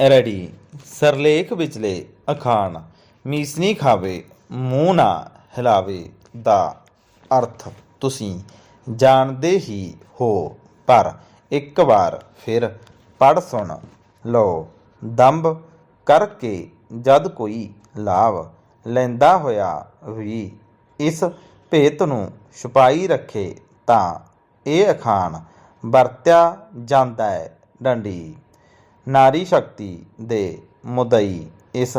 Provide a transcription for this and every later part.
Ready ਸਰਲੇਖ ਵਿਚਲੇ ਅਖਾਣ, ਮੀਸਨੀ ਖਾਵੇ, ਮੂੰਹ ਨਾ ਹਿਲਾਵੇ ਦਾ ਅਰਥ ਤੁਸੀਂ ਜਾਣਦੇ ਹੀ ਹੋ। ਪਰ ਇੱਕ ਵਾਰ ਫਿਰ ਪੜ ਸੁਣ ਲਓ, ਦੰਭ ਕਰਕੇ ਜਦ ਕੋਈ ਲਾਭ ਲੈਂਦਾ ਹੋਇਆ ਵੀ ਇਸ ਭੇਤ ਨੂੰ ਛੁਪਾਈ ਰੱਖੇ ਤਾਂ ਇਹ ਅਖਾਣ ਵਰਤਿਆ ਜਾਂਦਾ ਹੈ ਡੰਡੀ। ਨਾਰੀ ਸ਼ਕਤੀ ਦੇ ਮੁਦਈ ਇਸ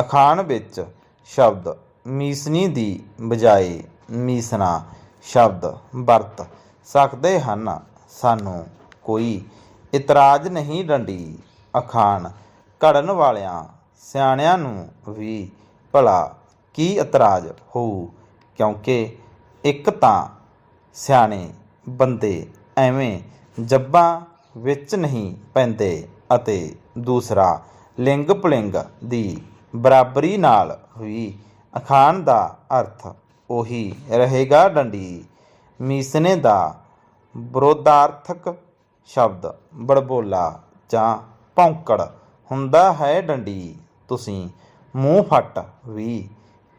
ਅਖਾਣ ਵਿੱਚ ਸ਼ਬਦ ਮੀਸਨੀ ਦੀ ਬਜਾਏ ਮੀਸਣਾ ਸ਼ਬਦ ਵਰਤ ਸਕਦੇ ਹਨ। ਸਾਨੂੰ ਕੋਈ ਇਤਰਾਜ਼ ਨਹੀਂ ਡੰਡੀ। ਅਖਾਣ ਘੜਨ ਵਾਲਿਆਂ ਸਿਆਣਿਆਂ ਨੂੰ ਵੀ ਭਲਾ ਕੀ ਇਤਰਾਜ਼ ਹੋਊ? ਕਿਉਂਕਿ ਇੱਕ ਤਾਂ ਸਿਆਣੇ ਬੰਦੇ ਐਵੇਂ ਜੱਬਾਂ ਵਿੱਚ ਨਹੀਂ ਪੈਂਦੇ। ਅਤੇ ਦੂਸਰਾ ਲਿੰਗ ਪੁਲਿੰਗ ਦੀ ਬਰਾਬਰੀ ਨਾਲ ਵੀ ਅਖਾਣ ਦਾ ਅਰਥ ਉਹੀ ਰਹੇਗਾ ਡੰਡੀ। ਮੀਸਨੇ ਦਾ ਵਿਰੋਧਾਰਥਕ ਸ਼ਬਦ ਬੜਬੋਲਾ ਜਾਂ ਭੌਂਕੜ ਹੁੰਦਾ ਹੈ ਡੰਡੀ। ਤੁਸੀਂ ਮੂੰਹ ਫੱਟ ਵੀ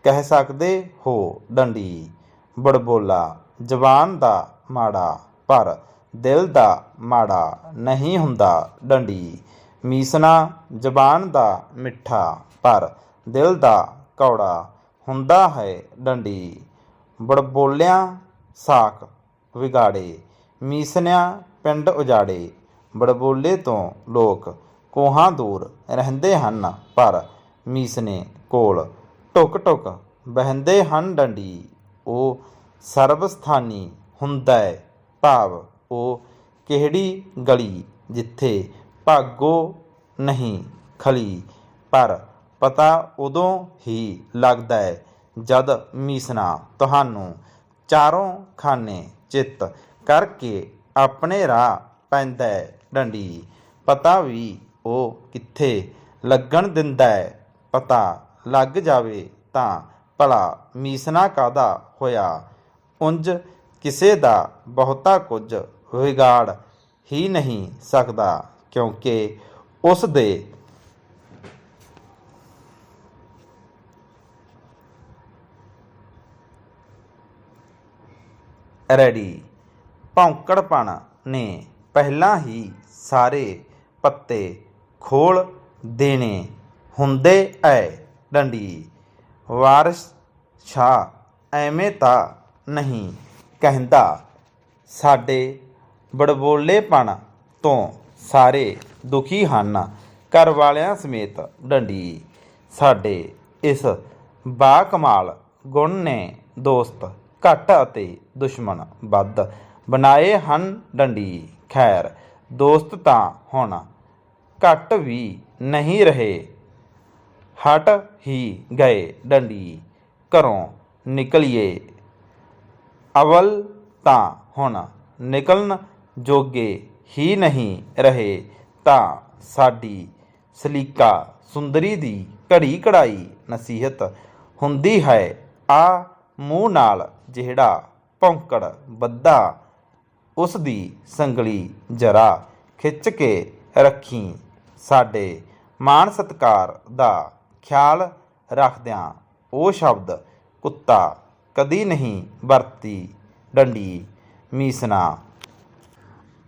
ਕਹਿ ਸਕਦੇ ਹੋ ਡੰਡੀ। ਬੜਬੋਲਾ ਜ਼ਬਾਨ ਦਾ ਮਾੜਾ ਪਰ ਦਿਲ ਦਾ ਮਾੜਾ ਨਹੀਂ ਹੁੰਦਾ ਡੰਡੀ। ਮੀਸਣਾ ਜ਼ਬਾਨ ਦਾ ਮਿੱਠਾ, ਪਰ ਦਿਲ ਦਾ ਕੌੜਾ ਹੁੰਦਾ ਹੈ ਡੰਡੀ। ਬੜਬੋਲਿਆਂ ਸਾਖ ਵਿਗਾੜੇ ਮੀਸਨਿਆਂ ਪਿੰਡ ਉਜਾੜੇ। ਬੜਬੋਲੇ ਤੋਂ ਲੋਕ ਕੋਹਾਂ ਦੂਰ ਰਹਿੰਦੇ ਹਨ, ਪਰ ਮੀਸਨੇ ਕੋਲ ਟੁਕ ਟੁਕ ਬਹਿੰਦੇ ਹਨ ਡੰਡੀ। ਉਹ ਸਰਬਸਥਾਨੀ ਹੁੰਦਾ ਹੈ ਭਾਵ ਉਹ ਕਿਹੜੀ ਗਲੀ ਜਿੱਥੇ ਭਾਗੋ ਨਹੀਂ ਖਲੀ? ਪਰ ਪਤਾ ਉਦੋਂ ਹੀ ਲੱਗਦਾ ਹੈ ਜਦ ਮੀਸਣਾ ਤੁਹਾਨੂੰ ਚਾਰੋਂ ਖਾਨੇ ਚਿੱਤ ਕਰਕੇ ਆਪਣੇ ਰਾਹ ਪੈਂਦਾ ਹੈ ਡੰਡੀ। ਪਤਾ ਵੀ ਉਹ ਕਿੱਥੇ ਲੱਗਣ ਦਿੰਦਾ ਹੈ ਪਤਾ ਲੱਗ ਜਾਵੇ ਤਾਂ ਭਲਾ ਮੀਸਣਾ ਕਾਦਾ ਹੋਇਆ? ਉੰਜ ਕਿਸੇ ਦਾ ਬਹੁਤਾ ਕੁਝ ਵਿਗਾੜ ਹੀ ਨਹੀਂ ਸਕਦਾ, ਕਿਉਂਕਿ ਉਸ ਦੇ ਰੈਡੀ ਭੌਂਕੜਪਣ ਨੇ ਪਹਿਲਾਂ ਹੀ ਸਾਰੇ ਪੱਤੇ ਖੋਲ ਦੇਣੇ ਹੁੰਦੇ ਐ। ਡੰਡੀ ਵਾਰਿਸ ਸ਼ਾਹ ਐਵੇਂ ਤਾਂ ਨਹੀਂ ਕਹਿੰਦਾ, ਸਾਡੇ ਬੜਬੋਲੇਪਣ ਤੋਂ ਸਾਰੇ ਦੁਖੀ ਹਨ। ਘਰ ਵਾਲਿਆਂ ਸਮੇਤ ਡੰਡੀ। ਸਾਡੇ ਇਸ ਬਾ ਕਮਾਲ ਗੁਣ ਨੇ ਦੋਸਤ ਘੱਟ ਅਤੇ ਦੁਸ਼ਮਣ ਵੱਧ ਬਣਾਏ ਹਨ ਡੰਡੀ। ਖੈਰ, ਦੋਸਤ ਤਾਂ ਹੁਣ ਘੱਟ ਵੀ ਨਹੀਂ ਰਹੇ। ਹਟ ਹੀ ਗਏ ਡੰਡੀ। ਘਰੋਂ ਨਿਕਲੀਏ। ਅਵਲ ਤਾਂ ਹੁਣ ਨਿਕਲਣ ਜੋਗੇ ਹੀ ਨਹੀਂ ਰਹੇ, ਤਾਂ ਸਾਡੀ ਸਲੀਕਾ ਸੁੰਦਰੀ ਦੀ ਘੜੀ ਘੜਾਈ ਨਸੀਹਤ ਹੁੰਦੀ ਹੈ। ਆ ਮੂੰਹ ਨਾਲ ਜਿਹੜਾ ਭੌਂਕੜ ਬੱਦਾ ਉਸ ਦੀ ਸੰਗਲੀ ਜਰਾ ਖਿੱਚ ਕੇ ਰੱਖੀ। ਸਾਡੇ ਮਾਣ ਸਤਕਾਰ ਦਾ ਖਿਆਲ ਰੱਖਦਿਆਂ ਉਹ ਸ਼ਬਦ ਕੁੱਤਾ ਕਦੀ ਨਹੀਂ ਵਰਤੀ। ਡੰਡੀ ਮੀਸਣਾ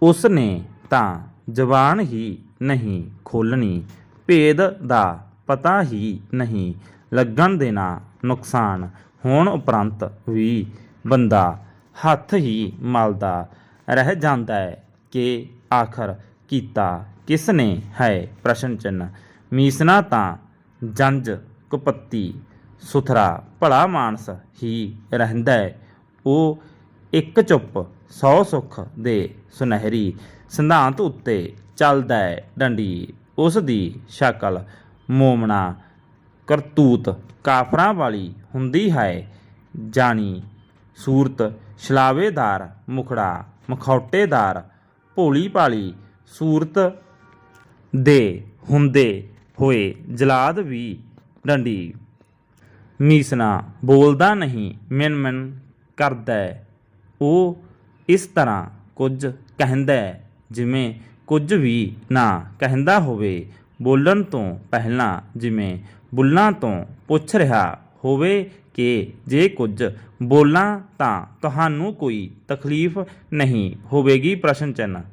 ਉਸ ਨੇ ਤਾਂ ਜ਼ਬਾਨ ਹੀ ਨਹੀਂ ਖੋਲਣੀ ਭੇਦ ਦਾ ਪਤਾ ਹੀ ਨਹੀਂ ਲੱਗਣ ਦੇਣਾ ਨੁਕਸਾਨ। ਹੋਣ ਉਪਰੰਤ ਵੀ ਬੰਦਾ ਹੱਥ ਹੀ ਮਲਦਾ ਰਹਿ ਜਾਂਦਾ ਹੈ ਕਿ ਆਖਰ ਕੀਤਾ ਕਿਸ ਨੇ ਹੈ ਪ੍ਰਸ਼ਨ ਚਿੰਨ ਮੀਸਨਾ ਤਾਂ ਜੰਜ ਕੁਪੱਤੀ ਸੁਥਰਾ ਭਲਾ ਮਾਨਸ ਹੀ ਰਹਿੰਦਾ ਹੈ। ਉਹ ਇੱਕ ਚੁੱਪ, ਸੌ ਸੁੱਖ ਦੇ ਸੁਨਹਿਰੀ ਸਿਧਾਂਤ ਉੱਤੇ ਚੱਲਦਾ ਹੈ ਡੰਡੀ। ਉਸ ਦੀ ਸ਼ਕਲ ਮੋਮਣਾ, ਕਰਤੂਤ, ਕਾਫਰਾਂ ਵਾਲੀ ਹੁੰਦੀ ਹੈ। ਜਾਣੀ ਸੂਰਤ ਛਲਾਵੇਦਾਰ ਮੁਖੜਾ, ਮਖੌਟੇਦਾਰ ਭੋਲੀ ਭਾਲੀ ਸੂਰਤ ਦੇ ਹੁੰਦੇ ਹੋਏ ਜਲਾਦ ਵੀ ਡੰਡੀ। ਮੀਸਣਾ ਬੋਲਦਾ ਨਹੀਂ ਮਿਣ ਮਿਣ ਕਰਦਾ ਉਹ ਇਸ ਤਰ੍ਹਾਂ ਕੁਝ ਕਹਿੰਦਾ ਜਿਵੇਂ ਕੁਝ ਵੀ ਨਾ ਕਹਿੰਦਾ ਹੋਵੇ, ਬੋਲਣ ਤੋਂ ਪਹਿਲਾਂ ਜਿਵੇਂ ਬੁੱਲਾਂ ਤੋਂ ਪੁੱਛ ਰਿਹਾ ਹੋਵੇ ਕਿ ਜੇ ਕੁਝ ਬੋਲਾਂ ਤਾਂ ਤੁਹਾਨੂੰ ਕੋਈ ਤਕਲੀਫ ਨਹੀਂ ਹੋਵੇਗੀ, ਪ੍ਰਸ਼ਨ ਚਿੰਨ੍ਹ।